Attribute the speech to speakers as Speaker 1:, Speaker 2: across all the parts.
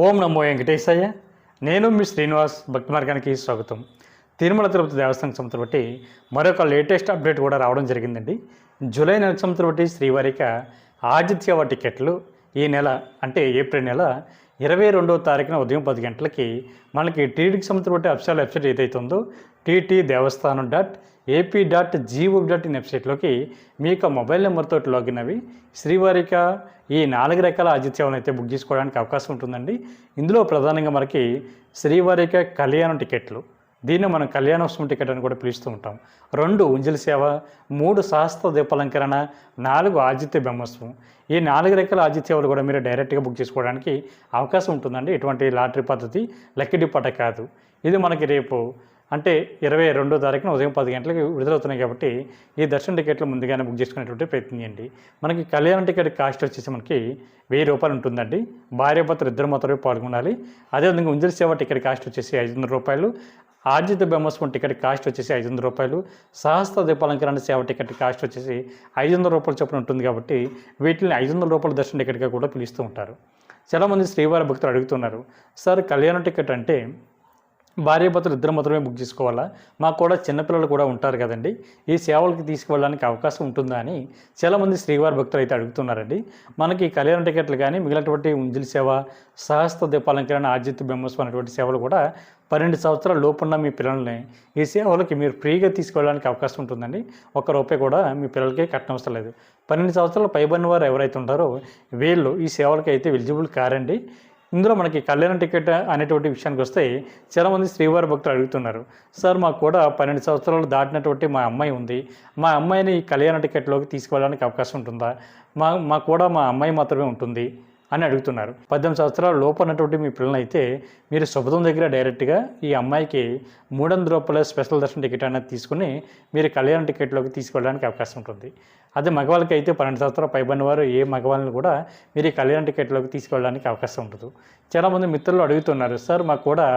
Speaker 1: ఓం నమో వెంకటేశయ్య. నేను మీ శ్రీనివాస్ భక్తి మార్గానికి స్వాగతం. తిరుమల తిరుపతి దేవస్థానం సంస్థ బట్టి మరొక లేటెస్ట్ అప్డేట్ కూడా రావడం జరిగిందండి. జూలై నెల సంవత్సరం బట్టి శ్రీవారిక ఆదిత్యవ టికెట్లు ఈ నెల అంటే ఏప్రిల్ నెల ఇరవై రెండవ తారీఖున ఉదయం పది గంటలకి మనకి టీడీకి సంబంధించిన బట్టి అఫిషియల్ వెబ్సైట్ ఏదైతే ఉందో TT Devasthanam dot AP dot G O dot వెబ్సైట్లోకి మీ యొక్క మొబైల్ నెంబర్తో లాగిన్ అవి శ్రీవారిక ఈ నాలుగు రకాల ఆతిథ్యాలను అయితే బుక్ చేసుకోవడానికి అవకాశం ఉంటుందండి. ఇందులో ప్రధానంగా మనకి శ్రీవారిక కళ్యాణం టికెట్లు దీన్ని మనం కళ్యాణోత్సవం టికెట్ అని కూడా పిలుస్తూ ఉంటాం. రెండు ఉంజలి సేవ మూడు సహస్ర దీపాలంకరణ నాలుగు ఆతిథ్య బ్రహ్మోత్సవం. ఈ నాలుగు రకాల ఆదిత్య సేవలు కూడా మీరు డైరెక్ట్గా బుక్ చేసుకోవడానికి అవకాశం ఉంటుందండి. ఎటువంటి లాటరీ పద్ధతి లక్కీ డిపాట కాదు. ఇది మనకి రేపు అంటే ఇరవై రెండో తారీఖున ఉదయం పది గంటలకు విడుదలవుతున్నాయి కాబట్టి ఈ దర్శన టికెట్లు ముందుగానే బుక్ చేసుకునేటువంటి ప్రయత్నం చేయండి. మనకి కళ్యాణ టికెట్ కాస్ట్ వచ్చేసి మనకి వెయ్యి రూపాయలు ఉంటుందండి. భార్యాభర్తలు ఇద్దరు మాత్రమే పాల్గొనాలి. అదేవిధంగా ఉంజలి సేవ టికెట్ కాస్ట్ వచ్చేసి ఐదు వందల రూపాయలు. ఆర్జిత బ్రహ్మోత్సవం టికెట్ కాస్ట్ వచ్చేసి ఐదు వందల రూపాయలు. సహస్ర దీపాలంకరణ సేవ టికెట్ కాస్ట్ వచ్చేసి ఐదు వందల రూపాయలు చొప్పున ఉంటుంది కాబట్టి వీటిని ఐదు వందల రూపాయల దర్శన టికెట్గా కూడా పిలుస్తూ ఉంటారు. చాలామంది శ్రీవారి భక్తులు అడుగుతున్నారు సార్ కళ్యాణ టికెట్ అంటే భార్యాభర్తలు ఇద్దరు మాత్రమే బుక్ చేసుకోవాలా? మాకు కూడా చిన్నపిల్లలు కూడా ఉంటారు కదండి. ఈ సేవలకి తీసుకువెళ్ళడానికి అవకాశం ఉంటుందా అని చాలామంది శ్రీవారి భక్తులు అయితే అడుగుతున్నారండి. మనకి కళ్యాణ టికెట్లు కానీ మిగిలినటువంటి ఉంజిల్ సేవ సహస్త్ర దీపాలంకరణ ఆజిత్ బ్రహ్మోత్సవం అనేటువంటి సేవలు కూడా పన్నెండు సంవత్సరాల లోపున్న మీ పిల్లల్ని ఈ సేవలకి మీరు ఫ్రీగా తీసుకెళ్ళడానికి అవకాశం ఉంటుందండి. ఒక్క రూపాయి కూడా మీ పిల్లలకి కట్టనవసరం లేదు. పన్నెండు సంవత్సరాల పైబడిన వారు ఎవరైతే ఉంటారో వీళ్ళు ఈ సేవలకి అయితే ఎలిజిబుల్ కారండి. ఇందులో మనకి కళ్యాణ టికెట్ అనేటువంటి విషయానికి వస్తే చాలామంది శ్రీవారి భక్తులు అడుగుతున్నారు. సార్ మాకు కూడా పన్నెండు సంవత్సరాలు దాటినటువంటి మా అమ్మాయి ఉంది. మా అమ్మాయిని కళ్యాణ టికెట్లోకి తీసుకువెళ్ళడానికి అవకాశం ఉంటుందా? మా మా కూడా మా అమ్మాయి మాత్రమే ఉంటుంది. అని అడుగుతున్నారు. పద్దెనిమిది సంవత్సరాల లోపు ఉన్నటువంటి మీ పిల్లలు అయితే మీరు శుభదం దగ్గర డైరెక్ట్గా ఈ అమ్మాయికి మూడు వందల రూపాయల స్పెషల్ దర్శన టికెట్ అనేది తీసుకుని మీరు కళ్యాణ టికెట్లోకి తీసుకెళ్ళడానికి అవకాశం ఉంటుంది. అదే మగవాళ్ళకి అయితే పన్నెండు సంవత్సరాలు పైబడిన వారు ఏ మగవాళ్ళని కూడా మీరు ఈ కళ్యాణ టికెట్లోకి తీసుకెళ్ళడానికి అవకాశం ఉంటుంది. చాలామంది మిత్రులు అడుగుతున్నారు సార్ మాకు కూడా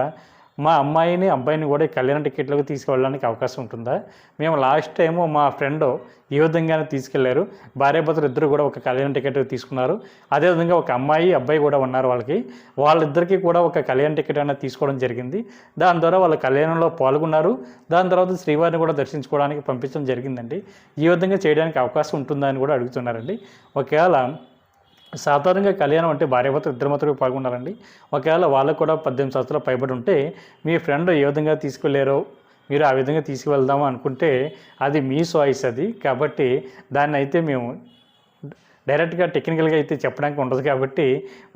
Speaker 1: మా అమ్మాయిని అబ్బాయిని కూడా కళ్యాణ టికెట్లకు తీసుకువెళ్ళడానికి అవకాశం ఉంటుందా? మేము లాస్ట్ టైము మా ఫ్రెండ్ ఈ విధంగానే తీసుకెళ్ళారు. భార్యాభర్తలు ఇద్దరు కూడా ఒక కళ్యాణ టికెట్ తీసుకున్నారు. అదేవిధంగా ఒక అమ్మాయి అబ్బాయి కూడా ఉన్నారు వాళ్ళకి. వాళ్ళిద్దరికీ కూడా ఒక కళ్యాణ టికెట్ అనేది తీసుకోవడం జరిగింది. దాని ద్వారా వాళ్ళ కళ్యాణంలో పాల్గొన్నారు. దాని తర్వాత శ్రీవారిని కూడా దర్శించుకోవడానికి పంపించడం జరిగిందండి. ఈ విధంగా చేయడానికి అవకాశం ఉంటుందా అని కూడా అడుగుతున్నారండి. ఒకవేళ సాధారణంగా కళ్యాణం అంటే భార్యాభర్తలు ఇద్దరు మాత్రమే పాల్గొన్నారండి ఒకవేళ వాళ్ళకు కూడా పద్దెనిమిది సంవత్సరాలు పైబడి ఉంటే మీ ఫ్రెండ్ ఏ విధంగా తీసుకెళ్ళారో మీరు ఆ విధంగా తీసుకువెళ్దాము అనుకుంటే అది మీ చాయిస్ అది. కాబట్టి దాన్ని అయితే మేము డైరెక్ట్గా టెక్నికల్గా అయితే చెప్పడానికి ఉండదు కాబట్టి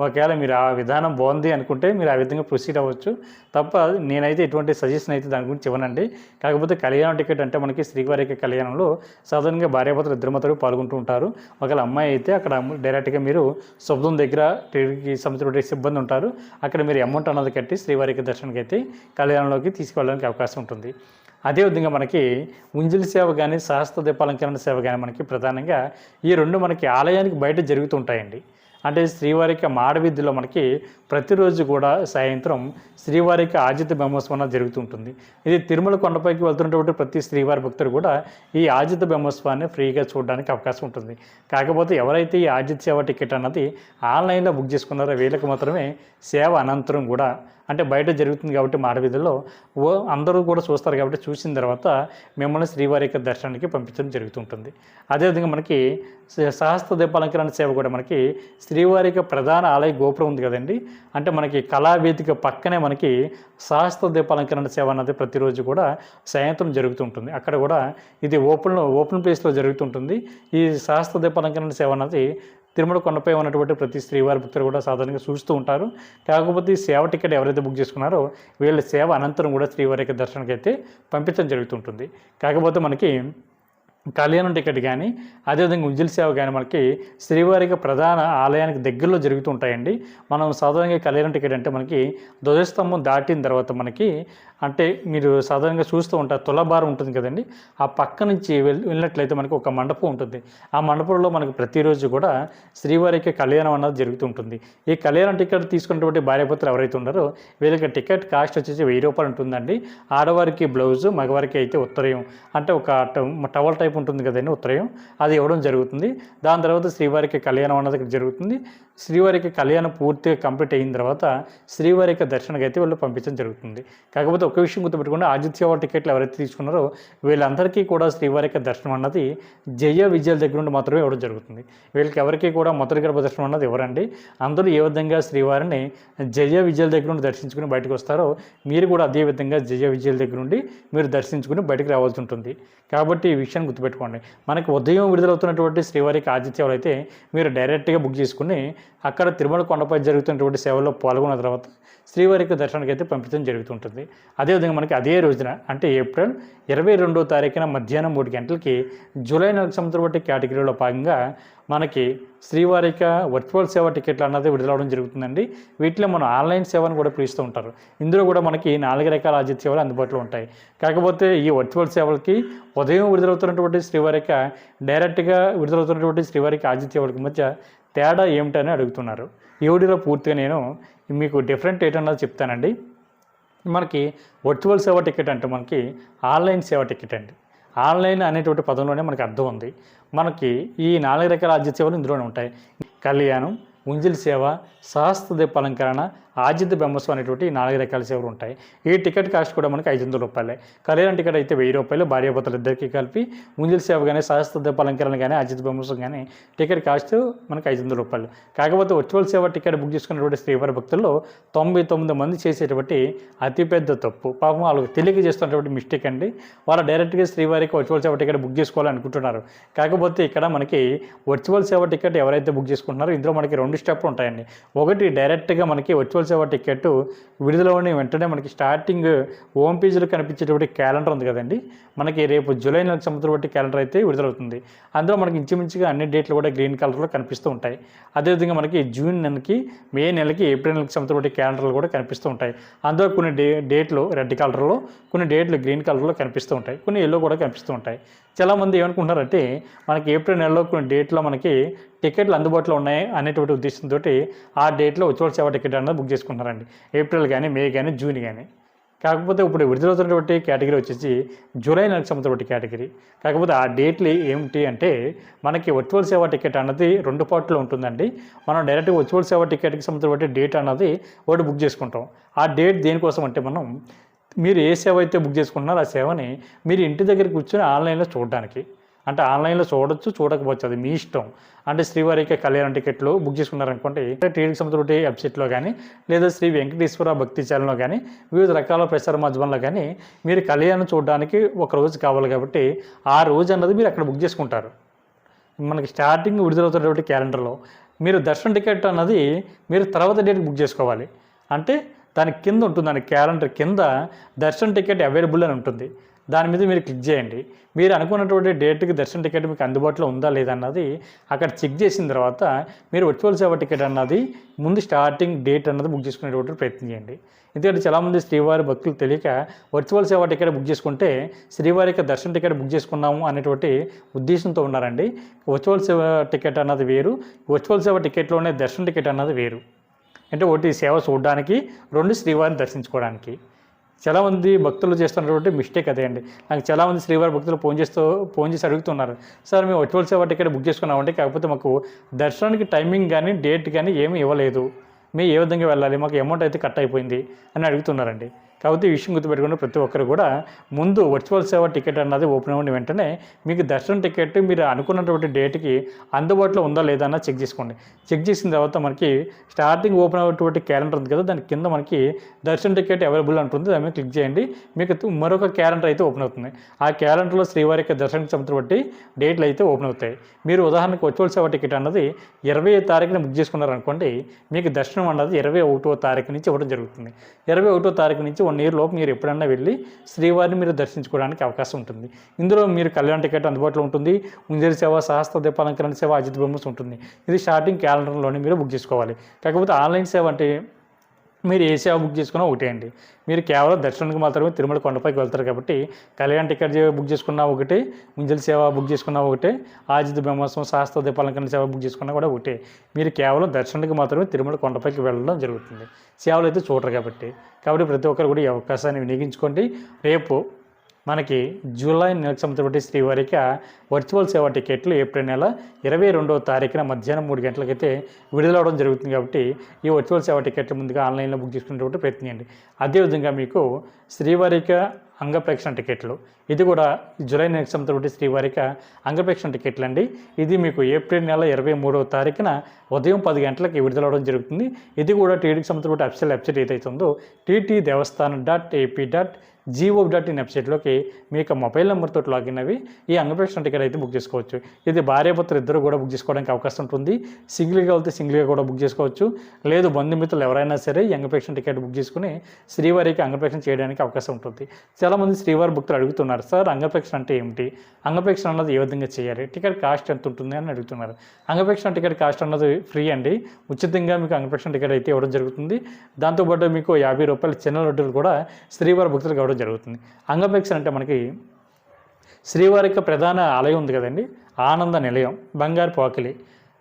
Speaker 1: ఒకవేళ మీరు ఆ విధానం బాగుంది అనుకుంటే మీరు ఆ విధంగా ప్రొసీడ్ అవ్వచ్చు. తప్ప నేనైతే ఎటువంటి సజెషన్ అయితే దాని గురించి ఇవ్వనండి. కాకపోతే కళ్యాణం టికెట్ అంటే మనకి శ్రీవారిక కళ్యాణంలో సాధారణంగా భార్యాభర్తలు ఇద్దరు మాత్రమే పాల్గొంటూ ఉంటారు. ఒకవేళ అమ్మాయి అయితే అక్కడ డైరెక్ట్గా మీరు శబ్దం దగ్గర టీవీకి సంబంధించిన సిబ్బంది ఉంటారు. అక్కడ మీరు అమౌంట్ అన్నది కట్టి శ్రీవారికి దర్శనానికి అయితే కళ్యాణంలోకి తీసుకెళ్ళడానికి అవకాశం ఉంటుంది. అదేవిధంగా మనకి ఉంజిలి సేవ కానీ సహస్ర దీపాలంకరణ సేవ కానీ మనకి ప్రధానంగా ఈ రెండు మనకి ఆలయానికి బయట జరుగుతుంటాయండి అంటే శ్రీవారికి మాడవీధిలో మనకి ప్రతిరోజు కూడా సాయంత్రం శ్రీవారికి ఆజిత బ్రహ్మోత్సవం జరుగుతుంటుంది ఇది తిరుమల కొండపైకి వెళ్తున్నటువంటి ప్రతి శ్రీవారి భక్తుడు కూడా ఈ ఆజిత బ్రహ్మోత్సవాన్ని ఫ్రీగా చూడడానికి అవకాశం ఉంటుంది. కాకపోతే ఎవరైతే ఈ ఆజిత సేవ టికెట్ అన్నది ఆన్లైన్లో బుక్ చేసుకున్నారో వీళ్ళకి మాత్రమే సేవ అనంతరం కూడా అంటే బయట జరుగుతుంది కాబట్టి మాడవీధిలో ఓ అందరూ కూడా చూస్తారు కాబట్టి చూసిన తర్వాత మిమ్మల్ని శ్రీవారి యొక్క దర్శనానికి పంపించడం జరుగుతుంటుంది. అదేవిధంగా మనకి సహస్త్ర సహస్ర దీపాలంకరణ సేవ కూడా మనకి శ్రీవారి యొక్క ప్రధాన ఆలయ గోపురం ఉంది కదండి. అంటే మనకి కళావేదిక పక్కనే మనకి సహస్ర దీపాలంకరణ సేవ అన్నది ప్రతిరోజు కూడా సాయంత్రం జరుగుతుంటుంది. అక్కడ కూడా ఇది ఓపెన్ ఓపెన్ ప్లేస్లో జరుగుతుంటుంది. ఈ సహస్ర దీపాలంకరణ సేవ అన్నది తిరుమల కొండపై ఉన్నటువంటి ప్రతి శ్రీవారి భక్తులు కూడా సాధారణంగా చూస్తూ ఉంటారు. కాకపోతే ఈ సేవ టికెట్ ఎవరైతే బుక్ చేసుకున్నారో వీళ్ళ సేవ అనంతరం కూడా శ్రీవారి యొక్క దర్శనానికి అయితే పంపించడం జరుగుతుంటుంది. కాకపోతే మనకి కళ్యాణం టికెట్ కానీ అదేవిధంగా ఉంజిల్ సేవ కానీ మనకి శ్రీవారికి ప్రధాన ఆలయానికి దగ్గరలో జరుగుతూ ఉంటాయండి. మనం సాధారణంగా కళ్యాణం టికెట్ అంటే మనకి ధ్వజస్తంభం దాటిన తర్వాత మనకి అంటే మీరు సాధారణంగా చూస్తూ ఉంటారు తులభారం ఉంటుంది కదండి. ఆ పక్క నుంచి వెళ్ళినట్లయితే మనకి ఒక మండపం ఉంటుంది. ఆ మండపంలో మనకి ప్రతిరోజు కూడా శ్రీవారికి కళ్యాణం అన్నది జరుగుతూ ఉంటుంది. ఈ కళ్యాణం టికెట్ తీసుకున్నటువంటి భార్యాభర్తలు ఎవరైతే ఉన్నారో వీళ్ళకి టికెట్ కాస్ట్ వచ్చేసి వెయ్యి రూపాయలు ఉంటుందండి. ఆడవారికి బ్లౌజు మగవారికి అయితే ఉత్తరయం. అంటే ఒక టవల్ టైప్ ఉంటుంది కదండి ఉత్తరయం. అది ఇవ్వడం జరుగుతుంది. దాని తర్వాత శ్రీవారికి కళ్యాణం అన్నది ఇక్కడ జరుగుతుంది. శ్రీవారికి కళ్యాణం పూర్తిగా కంప్లీట్ అయిన తర్వాత శ్రీవారికి దర్శనకి అయితే వాళ్ళు పంపించడం జరుగుతుంది. కాకపోతే ఒక విషయం గుర్తుపెట్టుకుంటే ఆదిత్య టికెట్లు ఎవరైతే తీసుకున్నారో వీళ్ళందరికీ కూడా శ్రీవారికి దర్శనం అన్నది జయ విజయాల దగ్గర నుండి మాత్రమే ఇవ్వడం జరుగుతుంది. వీళ్ళకి ఎవరికి కూడా మొదటి గర్భ దర్శనం అన్నది ఎవరండి అందరూ ఏ విధంగా శ్రీవారిని జయ విజయాల దగ్గర నుండి దర్శించుకుని బయటకు వస్తారో మీరు కూడా అదే విధంగా జయ విజయాల దగ్గర నుండి మీరు దర్శించుకుని బయటకు రావాల్సి ఉంటుంది. కాబట్టి ఈ విషయాన్ని గుర్తుపెట్టుకోండి. మనకి ఉదయం విడుదలవుతున్నటువంటి శ్రీవారికి ఆతిథ్యాలు అయితే మీరు డైరెక్ట్గా బుక్ చేసుకుని అక్కడ తిరుమల కొండపై జరుగుతున్నటువంటి సేవల్లో పాల్గొన్న తర్వాత శ్రీవారికి దర్శనానికి అయితే పంపించడం జరుగుతుంటుంది అదేవిధంగా మనకి అదే రోజున అంటే ఏప్రిల్ ఇరవై రెండో తారీఖున మధ్యాహ్నం మూడు గంటలకి జూలై నెల సంవత్సరం బట్టి కేటగిరీలో భాగంగా మనకి శ్రీవారిక వర్చువల్ సేవ టికెట్లు అన్నది విడుదలవడం జరుగుతుందండి. వీటిలో మనం ఆన్లైన్ సేవను కూడా పిలుస్తూ ఉంటారు. ఇందులో కూడా మనకి నాలుగు రకాల ఆజిత్ సేవలు అందుబాటులో ఉంటాయి. కాకపోతే ఈ వర్చువల్ సేవలకి ఉదయం విడుదలవుతున్నటువంటి శ్రీవారిక డైరెక్ట్గా విడుదలవుతున్నటువంటి శ్రీవారికి ఆజిత్ సేవలకి మధ్య తేడా ఏమిటని అడుగుతున్నారు. ఈ వీడియోలో పూర్తిగా నేను మీకు డిఫరెంట్ ఏంటన్నది చెప్తానండి. మనకి వర్చువల్ సేవ టికెట్ అంటే మనకి ఆన్లైన్ సేవ టికెట్ అండి. ఆన్లైన్ అనేటువంటి పదంలోనే మనకి అర్థం ఉంది. మనకి ఈ నాలుగు రకాల ఆద్య సేవలు ఇందులోనే ఉంటాయి. కళ్యాణం ఉంజిల్ సేవ సహస్ర దీప అలంకరణ ఆజిత్ బెంబస్ అనేటువంటి నాలుగు రకాల సేవలు ఉంటాయి. ఈ టికెట్ కాస్ట్ కూడా మనకి ఐదు వందల రూపాయలే. కళ్యాణ టికెట్ అయితే వెయ్యి రూపాయలు భార్యాభర్తలు ఇద్దరికి కలిపి ఉంజిల్ సేవ కానీ సహస్త దీపాలంకరణ కానీ అజిత్ బెంబస్ కానీ టికెట్ కాస్ట్ మనకి ఐదు వందల రూపాయలు. కాకపోతే వర్చువల్ సేవ టికెట్ బుక్ చేసుకున్నటువంటి శ్రీవారి భక్తుల్లో తొంభై తొమ్మిది మంది చేసేటువంటి అతిపెద్ద తప్పు. పాపం వాళ్ళకి తెలియక చేస్తున్నటువంటి మిస్టేక్ అండి. వాళ్ళు డైరెక్ట్గా శ్రీవారికి వర్చువల్ సేవ టికెట్ బుక్ చేసుకోవాలనుకుంటున్నారు కాకపోతే ఇక్కడ మనకి వర్చువల్ సేవ టికెట్ ఎవరైతే బుక్ చేసుకుంటున్నారో ఇందులో మనకి రెండు స్టెప్లు ఉంటాయండి. ఒకటి డైరెక్ట్గా మనకి వర్చువల్ సేవ టికెట్ విడుదలవని వెంటనే మనకి స్టార్టింగ్ హోమ్ పేజీలో కనిపించేటువంటి క్యాలెండర్ ఉంది కదండి. మనకి రేపు జూలై నెల సంవత్సరం బట్టి క్యాలెండర్ అయితే విడుదలవుతుంది. అందులో మనకి ఇంచుమించుగా అన్ని డేట్లు కూడా గ్రీన్ కలర్లో కనిపిస్తూ ఉంటాయి. అదేవిధంగా మనకి జూన్ నెలకి మే నెలకి ఏప్రిల్ నెలకి సంవత్సరం బట్టి క్యాలెండర్లు కూడా కనిపిస్తూ ఉంటాయి. అందులో కొన్ని డే డేట్లు రెడ్ కలర్లో కొన్ని డేట్లు గ్రీన్ కలర్లో కనిపిస్తూ ఉంటాయి. కొన్ని ఎల్లో కూడా కనిపిస్తూ ఉంటాయి. చాలామంది ఏమనుకుంటున్నారంటే మనకి ఏప్రిల్ నెలలో కొన్ని డేట్లో మనకి టికెట్లు అందుబాటులో ఉన్నాయి అనేటువంటి ఉద్దేశంతో ఆ డేట్లో ఉజ్వల సేవ టికెట్ అన్నది బుక్ చేసుకుంటున్నారండి. ఏప్రిల్ కానీ మే కానీ జూన్ కానీ. కాకపోతే ఇప్పుడు విడుదలవుతున్నటువంటి కేటగిరీ వచ్చేసి జూలై నెలకు సంబంధించిన కేటగిరీ. కాకపోతే ఆ డేట్లు ఏమిటి అంటే మనకి వర్చువల్ సేవ టికెట్ అన్నది రెండు పార్ట్లో ఉంటుందండి. మనం డైరెక్ట్గా వర్చువల్ సేవ టికెట్కి సంబంధించిన డేట్ అన్నది ఒకటి బుక్ చేసుకుంటాం. ఆ డేట్ దేనికోసం అంటే మనం మీరు ఏ సేవ అయితే బుక్ చేసుకుంటున్నారో ఆ సేవని మీరు ఇంటి దగ్గర కూర్చొని ఆన్లైన్లో చూడడానికి. అంటే ఆన్లైన్లో చూడొచ్చు చూడకపోవచ్చు. అది మీ ఇష్టం. అంటే శ్రీవారికి కళ్యాణ టికెట్లు బుక్ చేసుకున్నారనుకోండి టీవీకి సంబంధించిన వెబ్సైట్లో కానీ లేదా శ్రీ వెంకటేశ్వర భక్తి ఛానల్లో కానీ వివిధ రకాల ప్రసార మాధ్యమంలో కానీ మీరు కళ్యాణం చూడడానికి ఒక రోజు కావాలి కాబట్టి ఆ రోజు అన్నది మీరు అక్కడ బుక్ చేసుకుంటారు. మనకి స్టార్టింగ్ విడుదలవుతున్నటువంటి క్యాలెండర్లో మీరు దర్శన టికెట్ అన్నది మీరు తర్వాత డేట్ బుక్ చేసుకోవాలి. అంటే దాని కింద ఉంటుంది దాని క్యాలెండర్ కింద దర్శన టికెట్ అవైలబుల్ అని ఉంటుంది. దాని మీద మీరు క్లిక్ చేయండి. మీరు అనుకున్నటువంటి డేట్కి దర్శన టికెట్ మీకు అందుబాటులో ఉందా లేదా అన్నది అక్కడ చెక్ చేసిన తర్వాత మీరు వర్చువల్ సేవ టికెట్ అన్నది ముందు స్టార్టింగ్ డేట్ అన్నది బుక్ చేసుకునేటువంటి ప్రయత్నం చేయండి. ఎందుకంటే చాలామంది శ్రీవారి భక్తులు తెలియక వర్చువల్ సేవ టికెట్ బుక్ చేసుకుంటే శ్రీవారికి దర్శన టికెట్ బుక్ చేసుకున్నాము అనేటువంటి ఉద్దేశంతో ఉన్నారండి. వర్చువల్ సేవ టికెట్ అన్నది వేరు. వర్చువల్ సేవ టికెట్లోనే దర్శన టికెట్ అన్నది వేరు. అంటే ఒకటి సేవ చూడడానికి రెండు శ్రీవారిని దర్శించుకోవడానికి. చాలామంది భక్తులు చేస్తున్నటువంటి మిస్టేక్ అదే అండి. నాకు చాలామంది శ్రీవారి భక్తులు ఫోన్ చేస్తూ ఫోన్ చేసి అడుగుతున్నారు సార్ మేము వర్చువల్ సేవ టికెట్ బుక్ చేసుకున్నామంటే కాకపోతే మాకు దర్శనానికి టైమింగ్ కానీ డేట్ కానీ ఏమీ ఇవ్వలేదు. మేము ఏ విధంగా వెళ్ళాలి? మాకు అమౌంట్ అయితే కట్ అయిపోయింది అని అడుగుతున్నారండి. కాబట్టి ఈ విషయం గుర్తుపెట్టుకుంటే ప్రతి ఒక్కరు కూడా ముందు వర్చువల్ సేవ టికెట్ అన్నది ఓపెన్ అయిన వెంటనే. మీకు దర్శనం టికెట్ మీరు అనుకున్నటువంటి డేట్కి అందుబాటులో ఉందా లేదా అన్న చెక్ చేసుకోండి. చెక్ చేసిన తర్వాత మనకి స్టార్టింగ్ ఓపెన్ అయ్యేటువంటి క్యాలెండర్ ఉంది కదా దాని కింద మనకి దర్శనం టికెట్ అవైలబుల్ ఉంటుంది దాని మీద క్లిక్ చేయండి. మీకు మరొక క్యాలెండర్ అయితే ఓపెన్ అవుతుంది. ఆ క్యాలెండర్లో శ్రీవారి యొక్క దర్శనం సంవత్సరం బట్టి డేట్లు అయితే ఓపెన్ అవుతాయి. మీరు ఉదాహరణకు వర్చువల్ సేవ టికెట్ అన్నది ఇరవై తారీఖున బుక్ చేసుకున్నారనుకోండి మీకు దర్శనం అన్నది ఇరవై ఒకటో తారీఖు నుంచి ఇవ్వడం జరుగుతుంది. ఇరవై ఒకటో తారీఖు నుంచి వన్ ఇయర్ లోపు మీరు ఎప్పుడన్నా వెళ్ళి శ్రీవారిని మీరు దర్శించుకోవడానికి అవకాశం ఉంటుంది. ఇందులో మీరు కళ్యాణ టికెట్ అందుబాటులో ఉంటుంది. ఉంజరి సేవ సహస్ర దీపాలంకరణ సేవ అజిత్ బొమ్మస్ ఉంటుంది. ఇది స్టార్టింగ్ క్యాలెండర్లోనే మీరు బుక్ చేసుకోవాలి. కాకపోతే ఆన్లైన్ సేవ అంటే మీరు ఏ సేవ బుక్ చేసుకున్నా ఒకటే అండి. మీరు కేవలం దర్శనానికి మాత్రమే తిరుమల కొండపైకి వెళ్తారు కాబట్టి కళ్యాణ్ టికెట్ బుక్ చేసుకున్నా ఒకటే ముంజల సేవ బుక్ చేసుకున్నా ఒకటే ఆజిత్ బ్రహ్మోత్సవం శాస్త్ర దీపాలంకరణ సేవ బుక్ చేసుకున్నా కూడా ఒకటే. మీరు కేవలం దర్శనానికి మాత్రమే తిరుమల కొండపైకి వెళ్ళడం జరుగుతుంది. సేవలు అయితే చూడరు కాబట్టి. కాబట్టి ప్రతి ఒక్కరు కూడా ఈ అవకాశాన్ని వినియోగించుకోండి. రేపు మనకి జూలై నెలకు సంబంధించిన శ్రీవారిక వర్చువల్ సేవ టికెట్లు ఏప్రిల్ నెల ఇరవై రెండవ తారీఖున మధ్యాహ్నం మూడు గంటలకైతే విడుదలవడం జరుగుతుంది కాబట్టి ఈ వర్చువల్ సేవ టికెట్లు ముందుగా ఆన్లైన్లో బుక్ చేసుకునేటువంటి ప్రయత్నించండి అదేవిధంగా మీకు శ్రీవారిక అంగప్రేక్షణ టికెట్లు ఇది కూడా జూలై నెలకు సంబంధించిన శ్రీవారిక అంగప్రేక్షణ టికెట్లు అండి. ఇది మీకు ఏప్రిల్ నెల ఇరవై మూడవ తారీఖున ఉదయం పది గంటలకి విడుదలవడం జరుగుతుంది. ఇది కూడా టీడీకి సంబంధించిన అఫిషియల్ వెబ్సైట్ ఏదైతే ఉందో TT Devasthanam dot AP dot G O dot వెబ్సైట్లోకి మీ యొక్క మొబైల్ నెంబర్తో లాగిన్ అవి ఈ అంగప్రేక్షణ టికెట్ అయితే బుక్ చేసుకోవచ్చు. ఇది భార్యాభర్తలు ఇద్దరు కూడా బుక్ చేసుకోవడానికి అవకాశం ఉంటుంది. సింగిల్గా వెళ్తే సింగిల్గా కూడా బుక్ చేసుకోవచ్చు. లేదు బంధుమిత్రులు ఎవరైనా సరే ఈ అంగప్రేక్షణ టికెట్ బుక్ చేసుకుని శ్రీవారికి అంగప్రేక్షణ చేయడానికి అవకాశం ఉంటుంది. చాలామంది శ్రీవారి భక్తులు అడుగుతున్నారు సార్ అంగపేక్షణ అంటే ఏమిటి? అంగపేక్షణ అన్నది ఏ విధంగా చేయాలి? టికెట్ కాస్ట్ ఎంత ఉంటుంది? అని అడుగుతున్నారు. అంగపేక్షణ టికెట్ కాస్ట్ అన్నది ఫ్రీ అండి. ఉచితంగా మీకు అంగపేక్షణ టికెట్ అయితే ఇవ్వడం జరుగుతుంది. దాంతోపాటు మీకు యాభై రూపాయల చిన్న లడ్డూలు కూడా శ్రీవారి భక్తులకు ఇవ్వడం జరుగుతుంది. అంగప్రేక్షణ అంటే మనకి శ్రీవారి యొక్క ప్రధాన ఆలయం ఉంది కదండి. ఆనంద నిలయం బంగారు పోకిలి.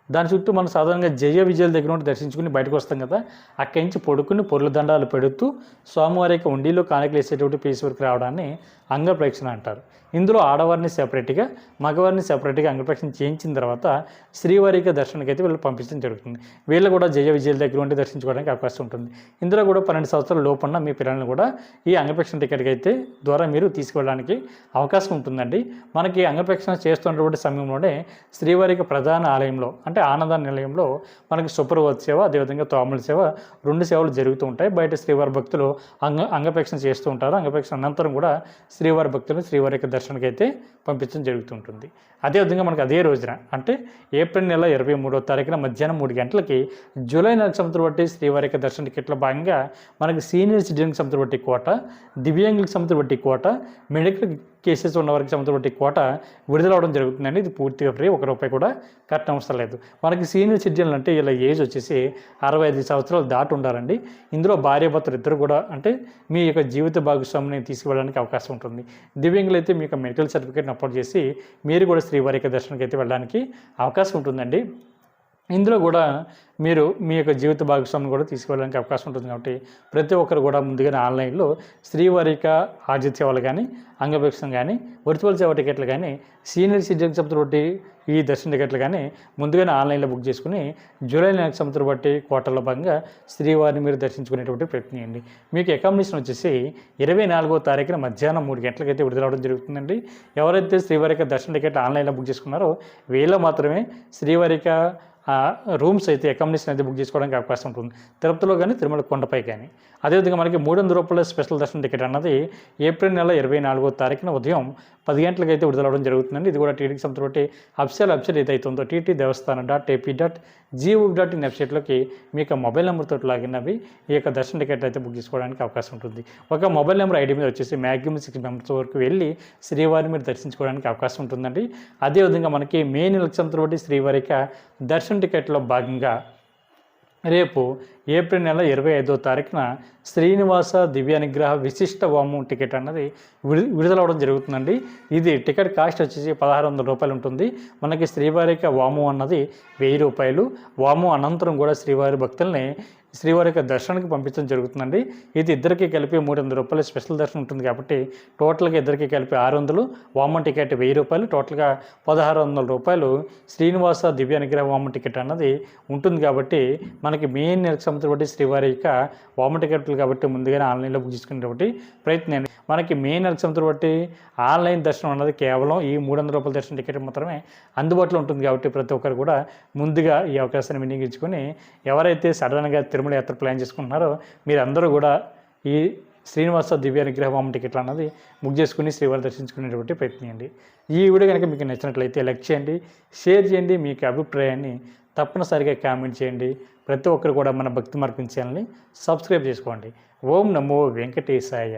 Speaker 1: దాని చుట్టూ మనం సాధారణంగా జయ విజయాల దగ్గర నుండి దర్శించుకుని బయటకు వస్తాం కదా అక్కడి నుంచి పడుకుని పొరుల దండాలు పెడుతూ స్వామివారికి ఉండిలో కానుకలు వేసేటువంటి పీస్ వరకు రావడాన్ని అంగప్రక్షణ అంటారు. ఇందులో ఆడవారిని సెపరేట్గా మగవారిని సెపరేట్గా అంగప్రక్షణ చేయించిన తర్వాత స్త్రీవారికి దర్శనానికి అయితే వీళ్ళు పంపించడం జరుగుతుంది. వీళ్ళు కూడా జయ విజయాల దగ్గర ఉండి దర్శించుకోవడానికి అవకాశం ఉంటుంది. ఇందులో కూడా పన్నెండు సంవత్సరాల లోపల మీ పిల్లల్ని కూడా ఈ అంగప్రక్షణ టికెట్కి అయితే ద్వారా మీరు తీసుకెళ్ళడానికి అవకాశం ఉంటుందండి. మనకి అంగప్రక్షణ చేస్తున్నటువంటి సమయంలోనే శ్రీవారికి ప్రధాన ఆలయంలో అంటే ఆనంద నిలయంలో మనకి సుప్రభోత్ సేవ అదేవిధంగా తోముల సేవ రెండు సేవలు జరుగుతూ ఉంటాయి. బయట శ్రీవారి భక్తులు అంగ అంగపేక్షణ చేస్తూ ఉంటారు. అంగపేక్షణ అనంతరం కూడా శ్రీవారి భక్తులు శ్రీవారి యొక్క దర్శనానికి అయితే పంపించడం జరుగుతుంటుంది అదేవిధంగా మనకి అదే రోజున అంటే ఏప్రిల్ నెల ఇరవై మూడో తారీఖున మధ్యాహ్నం మూడు గంటలకి జూలై నెల సంవత్సరం బట్టి శ్రీవారి యొక్క దర్శన టికెట్లో భాగంగా మనకి సీనియర్ సిటిజన్కి సంవత్సరం బట్టి కోట దివ్యాంగులకు సంవత్సరం బట్టి కోట మెడికల్ కేసెస్ ఉన్న వారికి సంవత్సరం బట్టి కోట విడుదలవడం జరుగుతుందండి. ఇది పూర్తిగా ఫ్రీ ఒక రూపాయి కూడా కట్టడం అవసరం లేదు. మనకి సీనియర్ సిటిజన్లు అంటే ఇలా ఏజ్ వచ్చేసి అరవై ఐదు సంవత్సరాలు దాటి ఉండాలండి. ఇందులో భార్యాభర్తలు ఇద్దరు కూడా అంటే మీ యొక్క జీవిత భాగస్వామిని తీసుకువెళ్ళడానికి అవకాశం ఉంటుంది. దివ్యంగులు అయితే మీ యొక్క మెడికల్ సర్టిఫికేట్ని అప్లోడ్ చేసి మీరు కూడా శ్రీవారి యొక్క దర్శనానికి అయితే వెళ్ళడానికి అవకాశం ఉంటుందండి. ఇందులో కూడా మీరు మీ యొక్క జీవిత భాగస్వామిని కూడా తీసుకెళ్ళడానికి అవకాశం ఉంటుంది కాబట్టి ప్రతి ఒక్కరు కూడా ముందుగానే ఆన్లైన్లో శ్రీవారిక ఆర్జిత సేవలు కానీ అంగపేక్షణ కానీ వర్చువల్ సేవ టికెట్లు కానీ సీనియర్ సిటిజన్ సంస్థలు బట్టి ఈ దర్శన టికెట్లు కానీ ముందుగానే ఆన్లైన్లో బుక్ చేసుకుని జూలై నెల సంవత్సరం బట్టి కోటల్లో భాగంగా శ్రీవారిని మీరు దర్శించుకునేటువంటి ప్రయత్నం చేయండి. మీకు అకామిడేషన్ వచ్చేసి ఇరవై నాలుగో తారీఖున మధ్యాహ్నం మూడు గంటలకైతే విడుదలవడం జరుగుతుందండి. ఎవరైతే శ్రీవారిక దర్శన టికెట్ ఆన్లైన్లో బుక్ చేసుకున్నారో వీళ్ళు మాత్రమే శ్రీవారిక రూమ్స్ అయితే అకామిడేషన్ అయితే బుక్ చేసుకోవడానికి అవకాశం ఉంటుంది. తిరుపతిలో కానీ తిరుమల కొండపై కానీ అదేవిధంగా మనకి మూడు వందల రూపాయల స్పెషల్ దర్శనం టికెట్ అన్నది ఏప్రిల్ నెల ఇరవై నాలుగో తారీఖున ఉదయం పది గంటలకు అయితే విడుదలవడం జరుగుతుందండి. ఇది కూడా టీటీకి సంబంధించి బట్టి అఫిషియల్ ఏదైతుందో TT Devasthanam dot AP dot G O dot వెబ్సైట్లోకి మీ యొక్క మొబైల్ నెంబర్తో లాగిన్ అవి ఈ యొక్క దర్శన టికెట్ అయితే బుక్ చేసుకోవడానికి అవకాశం ఉంటుంది. ఒక మొబైల్ నెంబర్ ఐడి మీద వచ్చేసి మ్యాక్సిమం సిక్స్ మెంబర్స్ వరకు వెళ్ళి శ్రీవారిని మీరు దర్శించుకోవడానికి అవకాశం ఉంటుందండి. అదేవిధంగా మనకి మే నెలకు సంవత్సరం బట్టి శ్రీవారిక దర్శన టికెట్లో భాగంగా రేపు ఏప్రిల్ నెల ఇరవై ఐదో తారీఖున శ్రీనివాస దివ్యానుగ్రహ విశిష్ట వాము టికెట్ అన్నది విడు విడుదలవడం జరుగుతుందండి. ఇది టికెట్ కాస్ట్ వచ్చేసి పదహారు వందల రూపాయలు ఉంటుంది. మనకి శ్రీవారిక వాము అన్నది వెయ్యి రూపాయలు. వాము అనంతరం కూడా శ్రీవారి భక్తుల్ని శ్రీవారి యొక్క దర్శనానికి పంపించడం జరుగుతుందండి. ఇది ఇద్దరికి కలిపి మూడు వందల రూపాయలు స్పెషల్ దర్శనం ఉంటుంది కాబట్టి టోటల్గా ఇద్దరికి కలిపి ఆరు వందలు. వామన్ టికెట్ వెయ్యి రూపాయలు. టోటల్గా పదహారు వందల రూపాయలు శ్రీనివాస దివ్యానుగ్రహ వామన్ టికెట్ అన్నది ఉంటుంది కాబట్టి మనకి మెయిన్ నెలకు సంబంధించిన బట్టి శ్రీవారి యొక్క వామన్ టికెట్లు కాబట్టి ముందుగానే ఆన్లైన్లో బుక్ చేసుకునేటువంటి ప్రయత్నం మనకి మెయిన్ నెలకు బట్టి ఆన్లైన్ దర్శనం అన్నది కేవలం ఈ మూడు వందల రూపాయల దర్శనం టికెట్ మాత్రమే అందుబాటులో ఉంటుంది కాబట్టి ప్రతి ఒక్కరు కూడా ముందుగా ఈ అవకాశాన్ని వినియోగించుకొని ఎవరైతే సడన్గా తిరుమల యాత్ర ప్లాన్ చేసుకుంటున్నారో మీరందరూ కూడా ఈ శ్రీనివాస దివ్య నిగ్రహ వామ టికెట్లు అన్నది బుక్ చేసుకుని శ్రీవారి దర్శించుకునేటువంటి ప్రయత్నించండి ఈ వీడియో కనుక మీకు నచ్చినట్లయితే లైక్ చేయండి షేర్ చేయండి మీకు అభిప్రాయాన్ని తప్పనిసరిగా కామెంట్ చేయండి. ప్రతి ఒక్కరు కూడా మన భక్తి మార్గం సబ్స్క్రైబ్ చేసుకోండి. ఓం నమో వెంకటేశాయ.